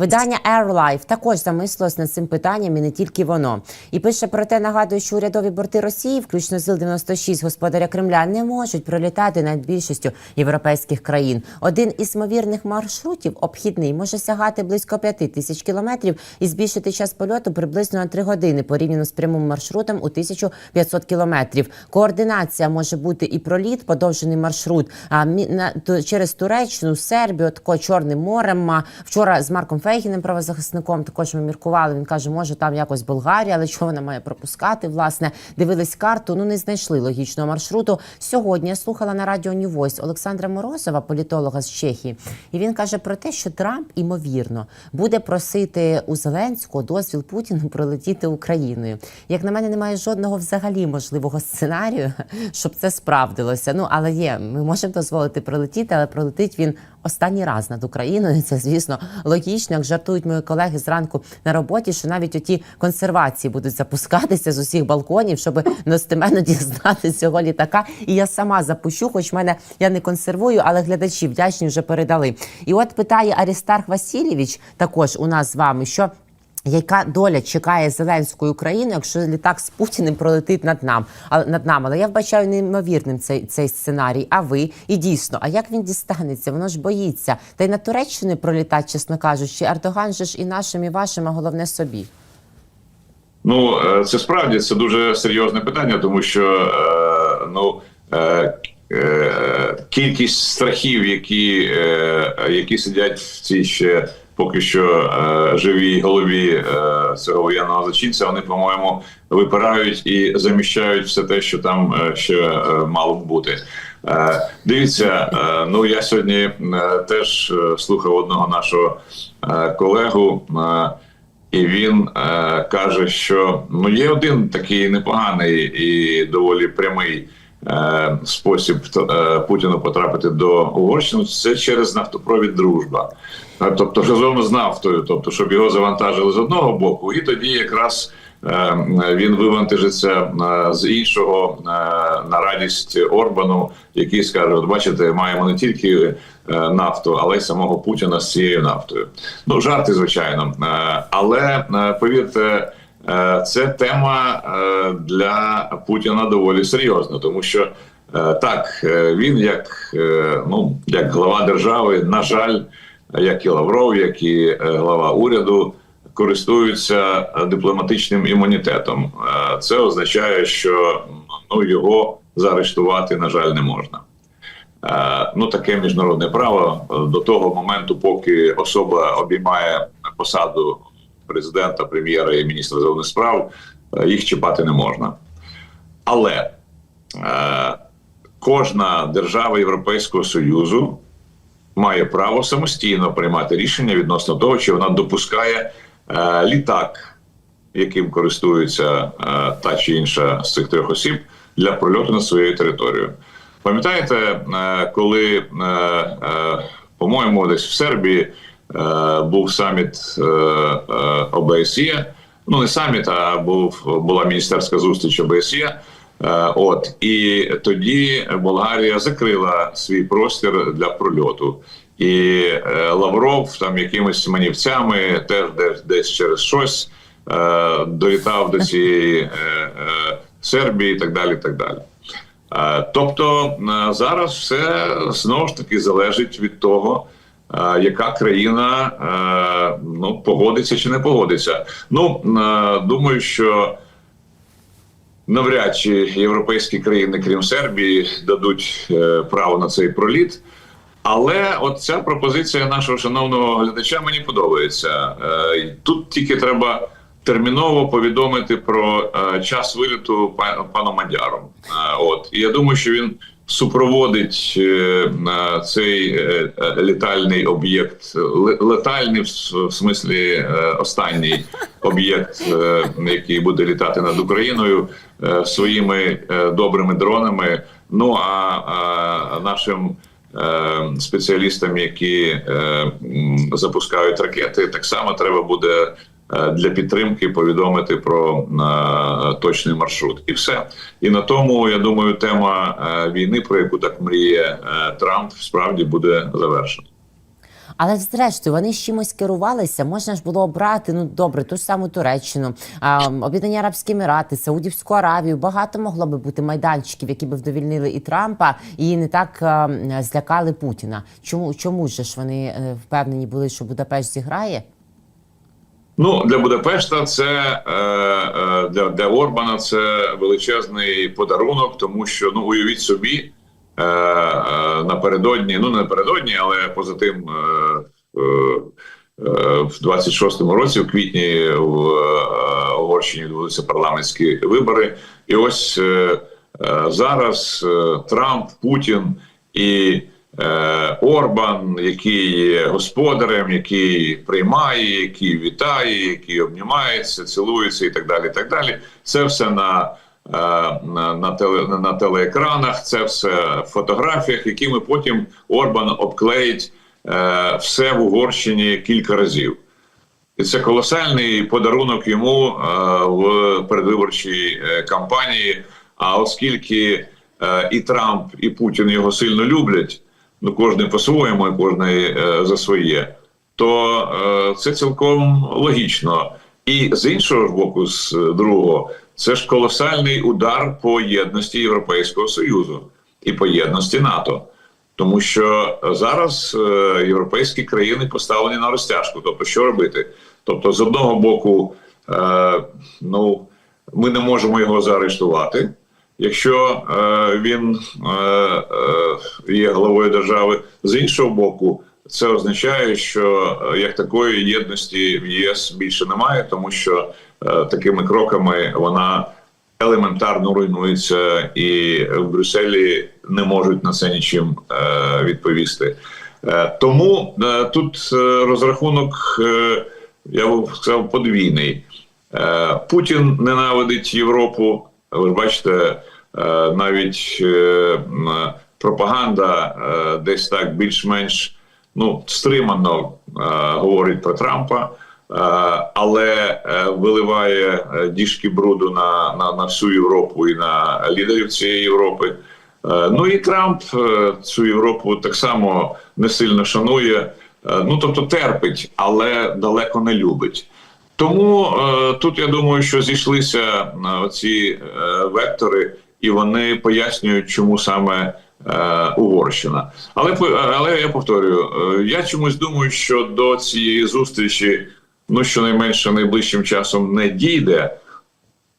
Видання AirLife також замислилось над цим питанням, і не тільки воно. І пише про те, нагадує, що урядові борти Росії, включно з Іл-96 господаря Кремля, не можуть пролітати над більшістю європейських країн. Один із ймовірних маршрутів обхідний може сягати близько 5 тисяч кілометрів і збільшити час польоту приблизно на 3 години порівняно з прямим маршрутом у 1500 кілометрів. Координація може бути і проліт, подовжений маршрут а через Туреччину, Сербію, тако Чорним морем. Вчора з Марком Фейгіним, правозахисником, також ми міркували. Він каже, може там якось Болгарія, але чого вона має пропускати? Власне, дивились карту. Ну не знайшли логічного маршруту. Сьогодні я слухала на радіо Voice Олександра Морозова, політолога з Чехії, і він каже про те, що Трамп імовірно буде просити у Зеленського дозвіл Путіну пролетіти Україною. Як на мене, немає жодного взагалі можливого сценарію, щоб це справдилося. Ну але є, ми можемо дозволити пролетіти, але пролетить він останній раз над Україною. Це звісно логічно. Як жартують мої колеги зранку на роботі, що навіть оті консервації будуть запускатися з усіх балконів, щоб достеменно дізнати цього літака. І я сама запущу, хоч мене я не консервую, але глядачі вдячні вже передали. І от питає Арістарх Васильєвич, також у нас з вами, що. Яка доля чекає Зеленської України, якщо літак з Путіним пролетить над нам, над нами? Але я вбачаю неймовірним цей цей сценарій. А ви і дійсно, а як він дістанеться? Воно ж боїться. Та й на Туреччину пролітать, чесно кажучи, Ердоган же ж і нашим, і вашим, а головне собі. Ну е, це справді це дуже серйозне питання, тому що е, ну е, кількість страхів, які, які сидять в цій ще поки що е, живій голові е, цього воєнного злочинця, вони, по-моєму, випирають і заміщають все те, що там е, ще е, мало б бути. Е, Дивіться, е, ну я сьогодні е, теж е, слухав одного нашого е, колегу. е, і він е, каже, що ну є один такий непоганий і доволі прямий спосіб е, Путіну потрапити до Угорщини. Це через нафтопровід дружба. Е, Тобто разом з нафтою, тобто, щоб його завантажили з одного боку, і тоді якраз е, він вивантажиться е, з іншого е, на радість Орбану, який скаже: от бачите, маємо не тільки е, нафту, але й самого Путіна з цією нафтою. Ну жарти, звичайно, Е, але е, повірте. Е, Це тема е, для Путіна доволі серйозна, тому що е, так він, як ну як глава держави, на жаль, як і Лавров, як і глава уряду, користуються дипломатичним імунітетом. Це означає, що ну його заарештувати, на жаль, не можна. Ну, таке міжнародне право до того моменту, поки особа обіймає посаду президента, прем'єра і міністра закордонних справ, е, їх чіпати не можна. Але е, кожна держава Європейського Союзу має право самостійно приймати рішення відносно того, чи вона допускає е, літак, яким користується е, та чи інша з цих трьох осіб для прольоту на своєю територією. Пам'ятаєте, е, коли, е, е, по-моєму, десь в Сербії був саміт е, е, ОБСЄ, ну не саміт, а був була міністерська зустріч ОБСЄ. Е, От і тоді Болгарія закрила свій простір для прольоту. І е, Лавров там якимись манівцями теж десь, десь через щось е, долітав до цієї е, е, Сербії, і так далі. так далі. Е, Тобто е, зараз все знову ж таки залежить від того, е, яка країна е, ну, погодиться чи не погодиться. Ну е, думаю, що навряд чи європейські країни, крім Сербії, дадуть е, право на цей проліт. Але от ця пропозиція нашого шановного глядача мені подобається. Е, Тут тільки треба терміново повідомити про е, час виліту па- пану Мадяру. Е, От і я думаю, що він супроводить е, цей е, е, літальний об'єкт, летальний в смислі останній об'єкт, який буде літати над Україною своїми добрими дронами. Ну а, нашим спеціалістам, які запускають ракети, так само треба буде для підтримки повідомити про е, точний маршрут, і все. І на тому я думаю, тема е, війни, про яку так мріє е, Трамп, справді буде завершена. Але зрештою вони з чимось керувалися. Можна ж було обрати ну добре, ту ж саму Туреччину, Об'єднані Арабські Емірати, Саудівську Аравію. Багато могло би бути майданчиків, які би вдовільнили і Трампа, і не так а, злякали Путіна. Чому чому ж вони е, впевнені були, що Будапешт зіграє? Ну для Будапешта це е, е, для, для Орбана це величезний подарунок, тому що ну уявіть собі е, напередодні, ну не напередодні, але поза тим. В 26-му році, в квітні, в Угорщині відбулися парламентські вибори, і ось зараз Трамп, Путін і Орбан, який є господарем, який приймає, який вітає, який обнімається, цілується і так далі. і так далі. Це все на, е, на, на, теле, на телеекранах, це все в фотографіях, якими потім Орбан обклеїть е, все в Угорщині кілька разів. І це колосальний подарунок йому е, в передвиборчій е, кампанії. А оскільки е, і Трамп, і Путін його сильно люблять, ну кожен по-своєму, і кожен е, за своє, то е, це цілком логічно. І з іншого боку, з другого, це ж колосальний удар по єдності Європейського Союзу і по єдності НАТО. Тому що зараз е, європейські країни поставлені на розтяжку. Тобто, що робити? Тобто, з одного боку, е, ну ми не можемо його заарештувати, якщо е, він е, е, є головою держави. З іншого боку, це означає, що е, як такої єдності в ЄС більше немає, тому що е, такими кроками вона елементарно руйнується, і в Брюсселі не можуть на це нічим е, відповісти. Е, тому е, тут е, розрахунок, е, я б сказав, подвійний. Путін ненавидить Європу. Ви ж бачите, е, навіть е, пропаганда е, десь так більш-менш ну, стримано говорить про Трампа. Але виливає діжки бруду на, на, на всю Європу і на лідерів цієї Європи. Ну і Трамп цю Європу так само не сильно шанує, ну тобто терпить, але далеко не любить. Тому е, тут я думаю, що зійшлися е, ці е, вектори, і вони пояснюють, чому саме е, Угорщина. Але але я повторюю, е, я чомусь думаю, що до цієї зустрічі, ну щонайменше найближчим часом не дійде.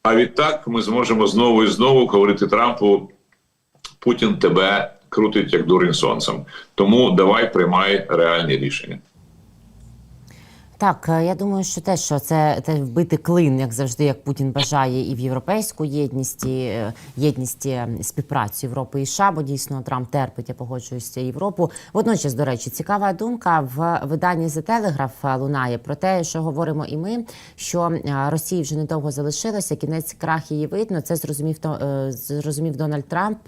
А відтак ми зможемо знову і знову говорити Трампу: Путін тебе крутить як дурень сонцем. Тому давай приймай реальні рішення. Так, е, я думаю, що те, що це те вбити клин, як завжди, як Путін бажає, і в європейську єдність, і, е, єдність е, співпрацю Європи і США, бо дійсно Трамп терпить, я погоджуюся Європу. Водночас, до речі, цікава думка в виданні The Telegraph лунає про те, що говоримо і ми, що Росії вже недовго залишилося. Кінець крах її видно. Це зрозумів то зрозумів Дональд Трамп.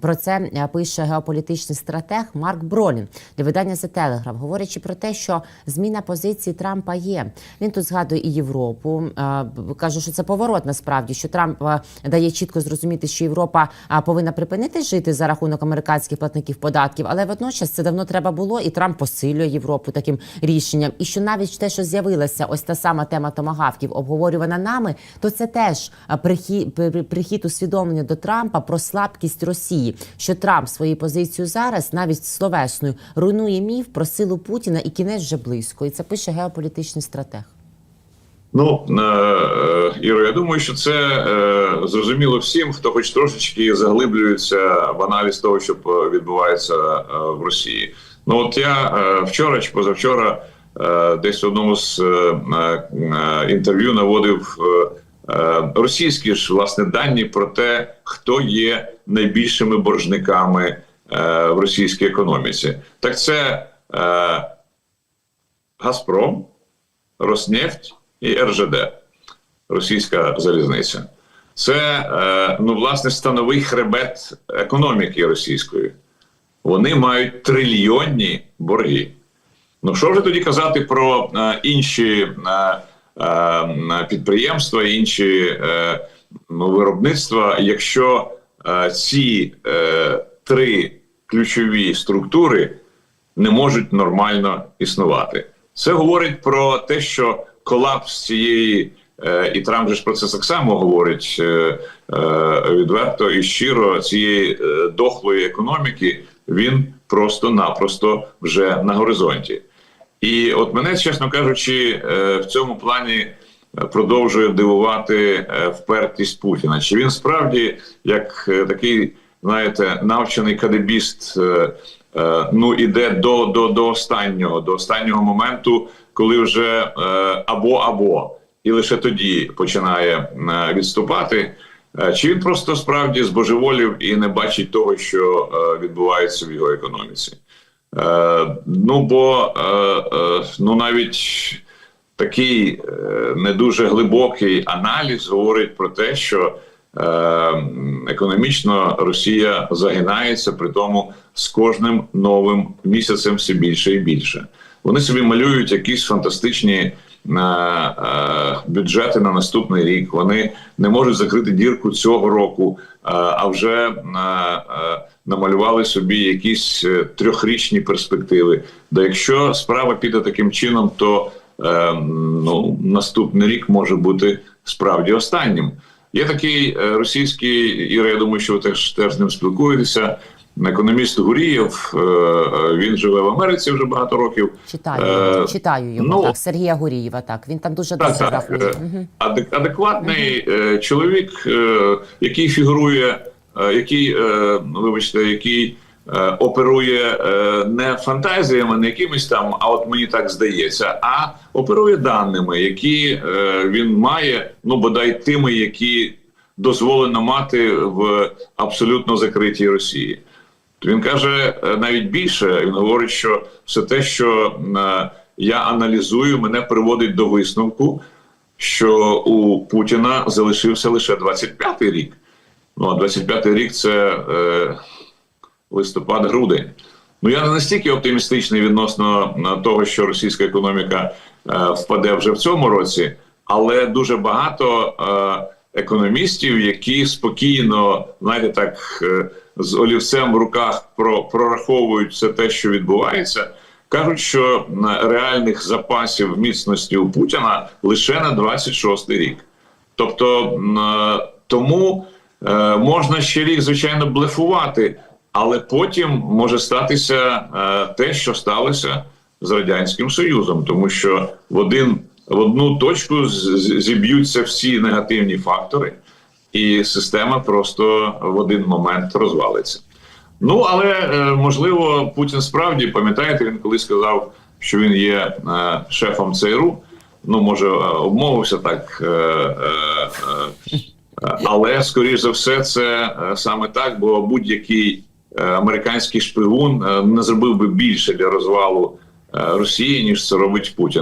Про це пише геополітичний стратег Марк Бролін для видання The Telegraph, говорячи про те, що зміна позиції Трампа є. Він тут згадує і Європу. Каже, що це поворот насправді, що Трамп дає чітко зрозуміти, що Європа повинна припинити жити за рахунок американських платників податків, але водночас це давно треба було, і Трамп посилює Європу таким рішенням. І що навіть те, що з'явилася ось та сама тема томагавків, обговорювана нами, то це теж прихід, прихід усвідомлення до Трампа про слабкість Росії, що Трамп своєю позицією зараз, навіть словесною, руйнує міф про силу Путіна і кінець вже близько. І це пише геополітичний стратег. Ну е, е, Іро, я думаю, що це е, зрозуміло всім, хто хоч трошечки заглиблюється в аналіз того, що відбувається в Росії. Ну от я вчора чи позавчора десь в одному з інтерв'ю наводив російські ж власне дані про те, хто є найбільшими боржниками в російській економіці. Так це Газпром. Роснефть і РЖД, російська залізниця. Це е, ну, власне становий хребет економіки російської. Вони мають трильйонні борги. Ну що вже тоді казати про е, інші е, підприємства, інші ну, виробництва, якщо ці три ключові структури не можуть нормально існувати. Це говорить про те, що колапс цієї, е, і Трамп же ж про це так само говорить е, е, відверто і щиро цієї е, дохлої економіки, він просто-напросто вже на горизонті. І от мене, чесно кажучи, е, в цьому плані е, продовжує дивувати е, впертість Путіна. Чи він справді, як е, такий, знаєте, навчений кадебіст, ну іде до, до, до останнього, до останнього моменту, коли вже е, або або, і лише тоді починає е, відступати. Е, Чи він просто справді збожеволів і не бачить того, що е, відбувається в його економіці? Е, ну бо е, е, ну навіть такий е, не дуже глибокий аналіз говорить про те, що е, економічно Росія загинається, при тому з кожним новим місяцем все більше і більше. Вони собі малюють якісь фантастичні е, е, бюджети на наступний рік. Вони не можуть закрити дірку цього року, е, а вже е, е, намалювали собі якісь е, трьохрічні перспективи. Да якщо справа піде таким чином, то е, ну, наступний рік може бути справді останнім. Є такий е, російський, Іра, я думаю, що ви теж, теж з ним спілкуєтеся. Економіст Гурієв, е, е, він живе в Америці вже багато років. Читаю, Е, читаю його ну, так. Сергія Гурієва. Так він там дуже Так, так. адек- Адекватний чоловік, який фігурує, який, вибачте, який оперує е, не фантазіями, не якимись там, а от мені так здається, а оперує даними, які е, він має, ну бодай тими, які дозволено мати в абсолютно закритій Росії. Він каже е, навіть більше. Він говорить, що все те, що е, я аналізую, мене приводить до висновку, що у Путіна залишився лише 25-й рік. Ну а 25-й рік це е, листопад-грудень. Ну я не настільки оптимістичний відносно е, того, що російська економіка е, впаде вже в цьому році, але дуже багато е, економістів, які спокійно, знаєте, так з олівцем в руках про, прораховують все те, що відбувається, кажуть, що реальних запасів міцності у Путіна лише на 26-й рік. Тобто тому можна ще рік, звичайно, блефувати, але потім може статися е, те, що сталося з радянським союзом, тому що в один в одну точку зіб'ються всі негативні фактори, і система просто в один момент розвалиться. Ну але е, можливо, Путін справді пам'ятаєте, він колись сказав, що він є е, шефом ЦРУ. Ну, може, обмовився так, але скоріш за все, це саме так, бо будь-який американський шпигун е, не зробив би більше для розвалу е, Росії, ніж це робить Путін.